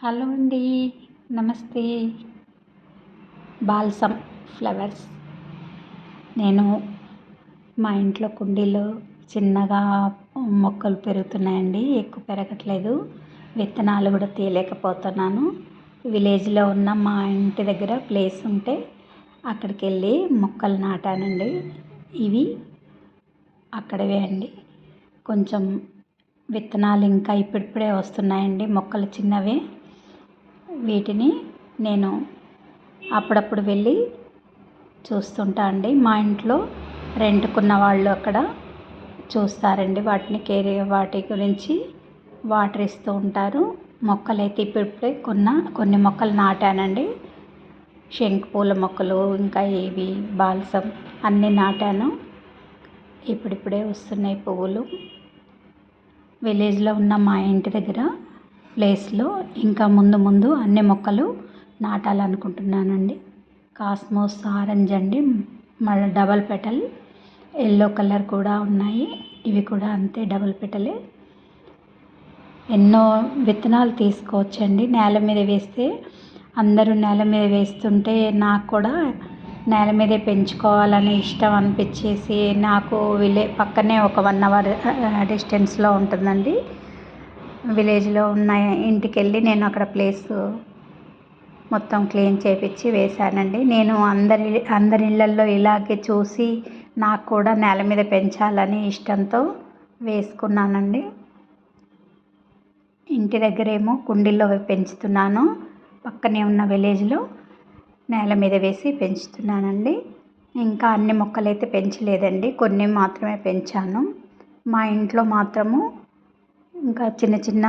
Hello అండి నమస్తే. Balsam flowers. నేను మా ఇంట్లో కుండీలో చిన్నగా మొక్కలు పెరుగుతున్నాయండి ఎక్కువ పెరగట్లేదు. విత్తనాలు కూడా తీయలేకపోతున్నాను విలేజ్లో ఉన్న మా ఇంటి దగ్గర ప్లేస్ ఉంటే అక్కడికి వెళ్ళి మొక్కలు నాటానండి. ఇవి అక్కడవే అండి. కొంచెం విత్తనాలు ఇంకా ఇప్పుడిప్పుడే వస్తున్నాయండి మొక్కలు చిన్నవే. వీటిని నేను అప్పుడప్పుడు వెళ్ళి చూస్తుంటా అండి. మా ఇంట్లో రెంట్కున్న వాళ్ళు అక్కడ చూస్తారండి. వాటిని కేర్ వాటి గురించి వాటర్ ఇస్తూ ఉంటారు. మొక్కలు అయితే ఇప్పుడిప్పుడే కొన్న కొన్ని మొక్కలు నాటానండి. శంకు పూల మొక్కలు ఇంకా ఏవి బాల్సం అన్నీ నాటాను. ఇప్పుడిప్పుడే వస్తున్నాయి పువ్వులు. విలేజ్లో ఉన్న మా ఇంటి దగ్గర ప్లేస్లో ఇంకా ముందు ముందు అన్ని మొక్కలు నాటాలనుకుంటున్నానండి. కాస్మోస్ ఆరెంజ్ అండి మళ్ళీ డబల్ పెటల్ ఎల్లో కలర్ కూడా ఉన్నాయి. ఇవి కూడా అంతే డబల్ పెటలే. ఎన్నో విత్తనాలు తీసుకోవచ్చండి. నేల మీద వేస్తే అందరూ నేల మీద వేస్తుంటే నాకు కూడా నేల మీదే పెంచుకోవాలని ఇష్టం అనిపించేసి నాకు విలే పక్కనే ఒక వన్ అవర్ డిస్టెన్స్లో ఉంటుందండి. విలేజ్లో ఉన్న ఇంటికి వెళ్ళి నేను అక్కడ ప్లేస్ మొత్తం క్లీన్ చేపించి వేశానండి. నేను అందరి అందరి ఇళ్ళల్లో ఇలాగే చూసి నాకు కూడా నేల మీద పెంచాలని ఇష్టంతో వేసుకున్నానండి. ఇంటి దగ్గరేమో కుండీల్లో పెంచుతున్నాను. పక్కనే ఉన్న విలేజ్లో నేల మీద వేసి పెంచుతున్నానండి. ఇంకా అన్ని మొక్కలైతే పెంచలేదండి. కొన్ని మాత్రమే పెంచాను. మా ఇంట్లో మాత్రము ఇంకా చిన్న చిన్న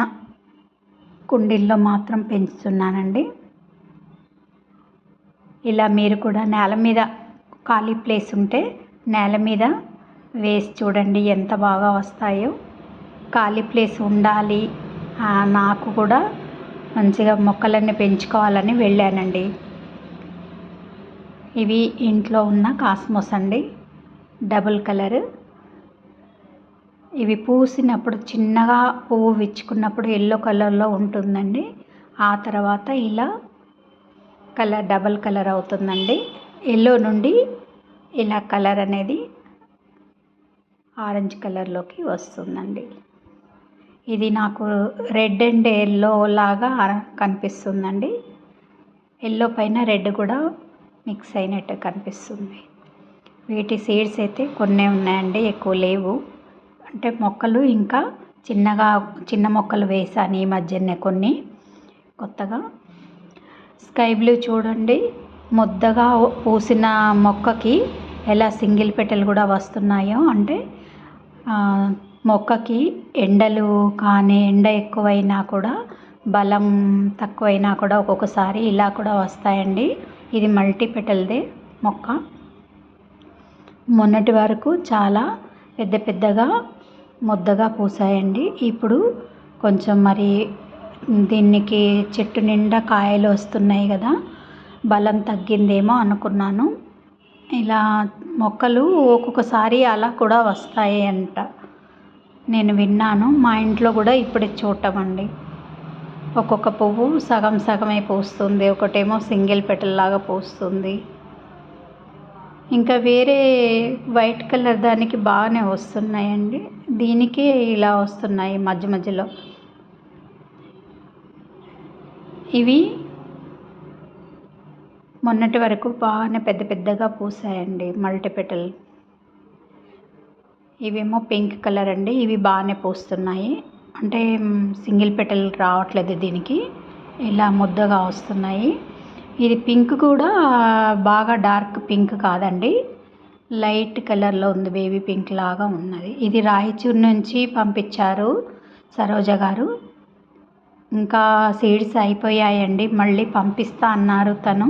కుండీల్లో మాత్రం పెంచుతున్నానండి. ఇలా మీరు కూడా నేల మీద ఖాళీ ప్లేస్ ఉంటే నేల మీద వేసి చూడండి ఎంత బాగా వస్తాయో. ఖాళీ ప్లేస్ ఉండాలి. నాకు కూడా మంచిగా మొక్కలన్నీ పెంచుకోవాలని వెళ్ళానండి. ఇవి ఇంట్లో ఉన్న కాస్మోస్ అండి. Double colour. ఇవి పూసినప్పుడు చిన్నగా పువ్వు విచ్చుకున్నప్పుడు ఎల్లో కలర్లో ఉంటుందండి. ఆ తర్వాత ఇలా కలర్ డబల్ కలర్ అవుతుందండి. ఎల్లో నుండి ఇలా కలర్ అనేది ఆరెంజ్ కలర్లోకి వస్తుందండి. ఇది నాకు రెడ్ అండ్ ఎల్లో లాగా కనిపిస్తుందండి. ఎల్లో పైన రెడ్ కూడా మిక్స్ అయినట్టు కనిపిస్తుంది. వీటి సీడ్స్ అయితే కొన్ని ఉన్నాయండి ఎక్కువ లేవు. అంటే మొక్కలు ఇంకా చిన్నగా చిన్న మొక్కలు వేసాను ఈ మధ్యనే కొన్ని. కొత్తగా. స్కై బ్లూ చూడండి. ముద్దగా పూసిన మొక్కకి ఎలా సింగిల్ పెటల్ కూడా వస్తున్నాయో అంటే మొక్కకి ఎండలు కానీ ఎండ ఎక్కువైనా కూడా బలం తక్కువైనా కూడా ఒక్కొక్కసారి ఇలా కూడా వస్తాయండి. ఇది మల్టీ పెటల్దే మొక్క. మొన్నటి వరకు చాలా పెద్ద పెద్దగా ముద్దగా పూసాయండి. ఇప్పుడు కొంచెం మరి దీనికి చెట్టు నిండా కాయలు వస్తున్నాయి కదా బలం తగ్గిందేమో అనుకున్నాను. ఇలా మొక్కలు ఒక్కొక్కసారి అలా కూడా వస్తాయి అంట నేను విన్నాను మా ఇంట్లో కూడా ఇప్పుడే చూడటం అండి ఒక్కొక్క పువ్వు సగం సగమే పూస్తుంది ఒకటేమో సింగిల్ పెటల్లాగా పూస్తుంది. ఇంకా వేరే వైట్ కలర్ దానికి బాగానే వస్తున్నాయండి. దీనికి ఇలా వస్తున్నాయి మధ్య మధ్యలో. ఇవి మొన్నటి వరకు బాగానే పెద్ద పెద్దగా పూసాయండి మల్టీపెటల్. ఇవేమో పింక్ కలర్ అండి ఇవి బాగానే పూస్తున్నాయి. అంటే సింగిల్ పెటల్ రావట్లేదు దీనికి. ఇలా ముద్దగా వస్తున్నాయి. ఇది పింక్ కూడా బాగా డార్క్ పింక్ కాదండి. లైట్ కలర్లో ఉంది బేబీ పింక్ లాగా ఉన్నది. ఇది రాయచూర్ నుంచి పంపించారు సరోజ గారు. ఇంకా సీడ్స్ అయిపోయాయండి మళ్ళీ పంపిస్తా అన్నారు తను.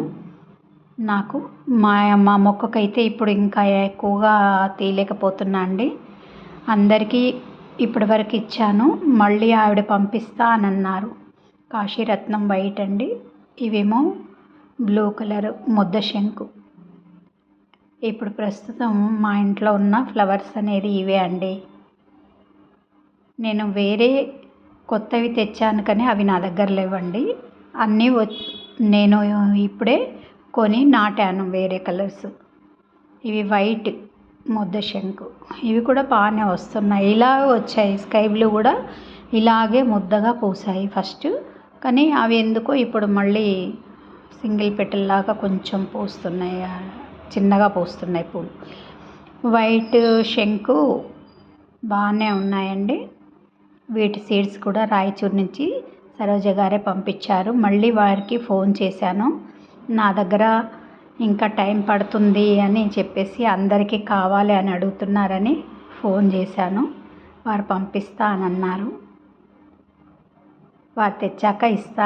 నాకు మా మా మొక్కకైతే ఇప్పుడు ఇంకా ఎక్కువగా తీయలేకపోతున్నా అండి. అందరికీ ఇప్పటి వరకు ఇచ్చాను మళ్ళీ ఆవిడ పంపిస్తా అని అన్నారు. కాశీరత్నం వైట్ అండి. ఇవేమో బ్లూ కలర్ ముద్ద శంకు. ఇప్పుడు ప్రస్తుతం మా ఇంట్లో ఉన్న ఫ్లవర్స్ అనేది ఇవే అండి. నేను వేరే కొత్తవి తెచ్చాను కానీ అవి నా దగ్గర లేవండి. అన్నీ వ నేను ఇప్పుడే కొని నాటాను వేరే కలర్స్. ఇవి వైట్ ముద్ద శంకు. ఇవి కూడా బాగానే వస్తున్నాయి. ఇలా వచ్చాయి. స్కై బ్లూ కూడా ఇలాగే ముద్దగా పూసాయి ఫస్ట్. కానీ అవి ఎందుకో ఇప్పుడు మళ్ళీ సింగిల్ పెట్టెల్లాగా కొంచెం పూస్తున్నాయి. చిన్నగా పూస్తున్నాయి పూలు. వైట్ శంకు బాగానే ఉన్నాయండి. వీటి సీడ్స్ కూడా రాయచూరు నుంచి సరోజ గారే పంపించారు. మళ్ళీ వారికి ఫోన్ చేశాను. నా దగ్గర ఇంకా టైం పడుతుంది అని చెప్పేసి అందరికీ కావాలి అని అడుగుతున్నారని ఫోన్ చేశాను. వారు పంపిస్తా అని అన్నారు. వారు తెచ్చాక ఇస్తా